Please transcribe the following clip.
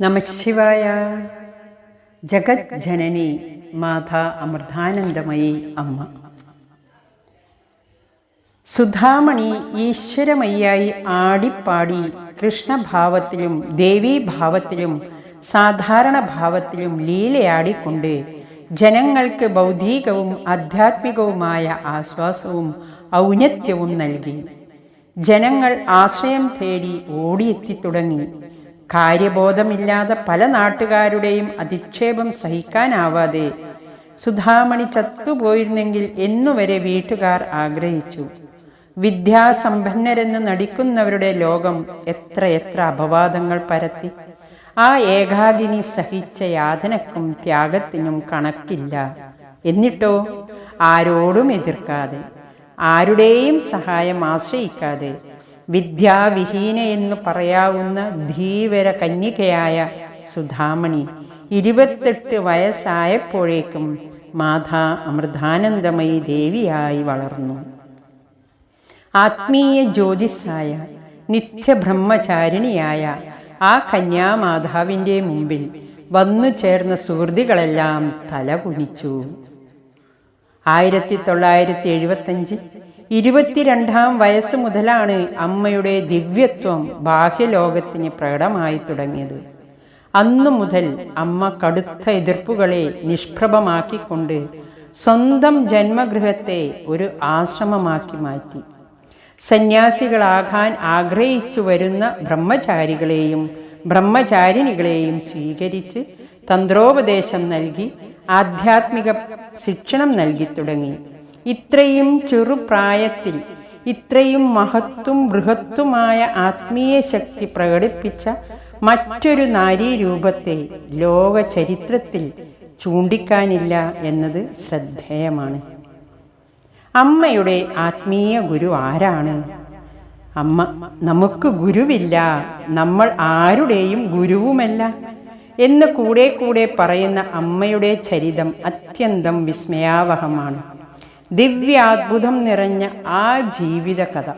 നമശിവായ ജഗത് ജനനി മാതാ അമൃതാനന്ദമയി അമ്മ. സുധാമണി ഈശ്വരമയ്യായി ആടിപ്പാടി കൃഷ്ണഭാവത്തിലും ദേവീഭാവത്തിലും സാധാരണ ഭാവത്തിലും ലീലയാടിക്കൊണ്ട് ജനങ്ങൾക്ക് ബൗദ്ധികവും ആധ്യാത്മികവുമായ ആശ്വാസവും ഔന്നത്യവും നൽകി. ജനങ്ങൾ ആശ്രയം തേടി ഓടിയെത്തി തുടങ്ങി കാര്യബോധമില്ലാതെ പല നാട്ടുകാരുടെയും അധിക്ഷേപം സഹിക്കാനാവാതെ സുധാമണി ചത്തുപോയിരുന്നെങ്കിൽ എന്നുവരെ വീട്ടുകാർ ആഗ്രഹിച്ചു. വിദ്യാസമ്പന്നരെന്ന് നടിക്കുന്നവരുടെ ലോകം എത്ര എത്ര അപവാദങ്ങൾ പരത്തി. ആ ഏകാകിനി സഹിച്ച യാതനക്കും ത്യാഗത്തിനും കണക്കില്ല. എന്നിട്ടോ? ആരോടും എതിർക്കാതെ. ആരുടെയും സഹായം ആശ്രയിക്കാതെ. വിദ്യാവിഹീന എന്ന് പറയാവുന്ന ധീവര കന്യകയായ സുധാമണി ഇരുപത്തെട്ട് വയസ്സായപ്പോഴേക്കും മാതാ അമൃതാനന്ദമയി ദേവിയായി വളർന്നു. ആത്മീയ ജ്യോതിസായ നിത്യബ്രഹ്മചാരിണിയായ ആ കന്യാമാതാവിന്റെ മുമ്പിൽ വന്നു ചേർന്ന സുഹൃതികളെല്ലാം തല കുനിച്ചു ആയിരത്തി തൊള്ളായിരത്തി എഴുപത്തഞ്ചിൽ ഇരുപത്തിരണ്ടാം വയസ്സ് മുതലാണ് അമ്മയുടെ ദിവ്യത്വം ബാഹ്യലോകത്തിന് പ്രകടമായി തുടങ്ങിയത്. അന്നു മുതൽ അമ്മ കടുത്ത എതിർപ്പുകളെ നിഷ്പ്രഭമാക്കിക്കൊണ്ട് സ്വന്തം ജന്മഗൃഹത്തെ ഒരു ആശ്രമമാക്കി മാറ്റി. സന്യാസികളാകാൻ ആഗ്രഹിച്ചു വരുന്ന ബ്രഹ്മചാരികളെയും ബ്രഹ്മചാരിണികളെയും സ്വീകരിച്ച് തന്ത്രോപദേശം നൽകി ആധ്യാത്മിക ശിക്ഷണം നൽകി തുടങ്ങി. ഇത്രയും ചെറുപ്രായത്തിൽ ഇത്രയും മഹത്വം ബൃഹത്തുമായ ആത്മീയ ശക്തി പ്രകടിപ്പിച്ച മറ്റൊരു നാരീരൂപത്തെ ലോക ചരിത്രത്തിൽ ചൂണ്ടിക്കാനില്ല എന്നത് ശ്രദ്ധേയമാണ്. അമ്മയുടെ ആത്മീയ ഗുരു ആരാണ്? അമ്മ നമുക്ക് ഗുരുവില്ല നമ്മൾ ആരുടെയും ഗുരുവുമല്ല എന്ന് കൂടെ കൂടെ പറയുന്ന അമ്മയുടെ ചരിതം അത്യന്തം വിസ്മയാവഹമാണ്. ദിവ്യാത്ഭുതം നിറഞ്ഞ ആ ജീവിത കഥ